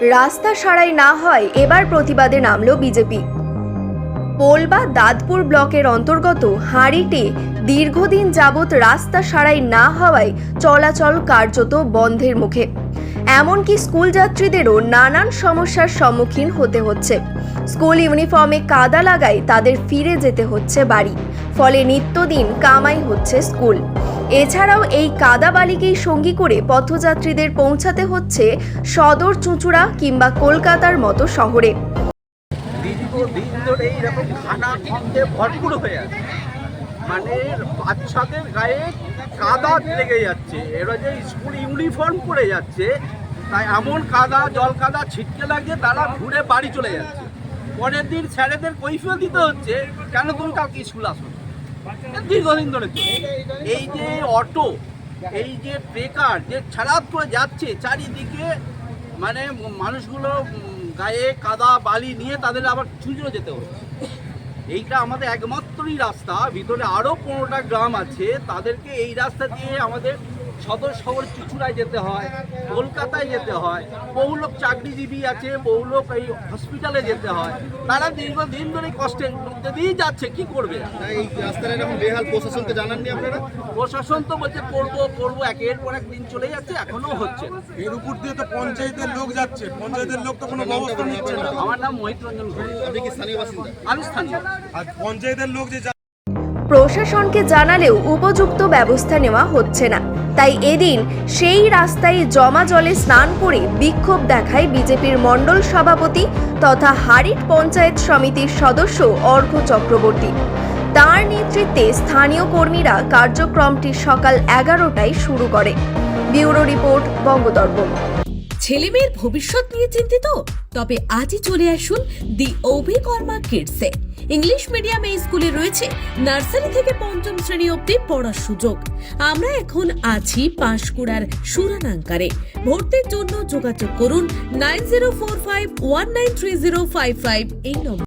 রাস্তা সারাই না হয় এবার প্রতিবাদে নামল বিজেপি। পোলবা দাদপুর ব্লকের অন্তর্গত হাঁড়িটে দীর্ঘদিন যাবৎ রাস্তা সারাই না হওয়ায় চলাচল কার্যত বন্ধের মুখে। এমনকি স্কুল যাত্রীদেরও নানান সমস্যার সম্মুখীন হতে হচ্ছে। স্কুল ইউনিফর্মে কাদা লাগায় তাদের ফিরে যেতে হচ্ছে বাড়ি। ফলে নিত্যদিন কামাই হচ্ছে স্কুল। এছাড়াও এই কাদা বালিকেই সঙ্গী করে পথযাত্রীদের পৌঁছাতে হচ্ছে সদর চুঁচুড়া কিংবা কলকাতার মতো শহরে। এইরকম মানে বাচ্চাদের গায়ে কাদা লেগে যাচ্ছে। এরা যে স্কুল ইউনিফর্ম পরে যাচ্ছে, তাই এমন কাদা, জল কাদা ছিটকে লাগে তারা ঘুরে বাড়ি চলে যাচ্ছে। পরের দিন স্যারেদের কৈফিয়ত দিতে হচ্ছে, কেন তুমি কালকে স্কুল আসো? দীর্ঘদিন ধরে এই যে অটো, এই যে ট্রেকার, যে ছাড়াত করে যাচ্ছে, চারিদিকে মানে মানুষগুলো গায়ে কাদা, বালি নিয়ে তাদের আবার ছুঁচড়ে যেতে হচ্ছে। এইটা আমাদের একমাত্রই রাস্তা, ভিতরে আরও পনেরোটা গ্রাম আছে, তাদেরকে এই রাস্তা দিয়ে আমাদের সদর শহর চুচুড়ায় যেতে হয় কলকাতায় যেতে হয় বহু লোক চাকরিজীবী আছে বহু লোক এই হসপিটালে যেতে হয়। তারা দীর্ঘদিন ধরে কষ্টের মধ্যে দিয়েই যাচ্ছে কি করবে? না, এই রাস্তার এরকম বেহাল প্রশাসনকে জানাননি আপনারা? প্রশাসন তো বলছে করব করব। একের পর এক দিন চলে যাচ্ছে এখনও হচ্ছে এর উপর দিয়ে তো পঞ্চায়েতের লোক যাচ্ছে পঞ্চায়েতের লোক তো কোনো ব্যবস্থা নিচ্ছে না। আমার নাম মোহিত রঞ্জন ঘোষ। কি স্থানীয় বাসিন্দা? আমি স্থানীয়। আর পঞ্চায়েতের লোক যে প্রশাসনকে জানালেও উপযুক্ত ব্যবস্থা নেওয়া হচ্ছে না। তাই এদিন সেই রাস্তায় জমা জলে স্নান করে বিক্ষোভ দেখায় বিজেপির মণ্ডল সভাপতি তথা হারিট পঞ্চায়েত সমিতির সদস্য অর্ঘ চক্রবর্তী। তার নেতৃত্বে স্থানীয় কর্মীরা কার্যক্রমটি সকাল এগারোটায় শুরু করে। Bureau report Bangadarpan. ছেলেমেয়ের ভবিষ্যৎ নিয়ে চিন্তিত? তবে আজই চলে আসুন দি অভিকর্মা কিডসে ইংলিশ মিডিয়াম এই স্কুলে রয়েছে নার্সারি থেকে পঞ্চম শ্রেণি অবধি পড়ার সুযোগ। আমরা এখন আছি পাঁশকুড়ার সুরানাঙ্কারে। ভর্তির জন্য যোগাযোগ করুন nine zero four five one nine three zero five five এই নম্বর।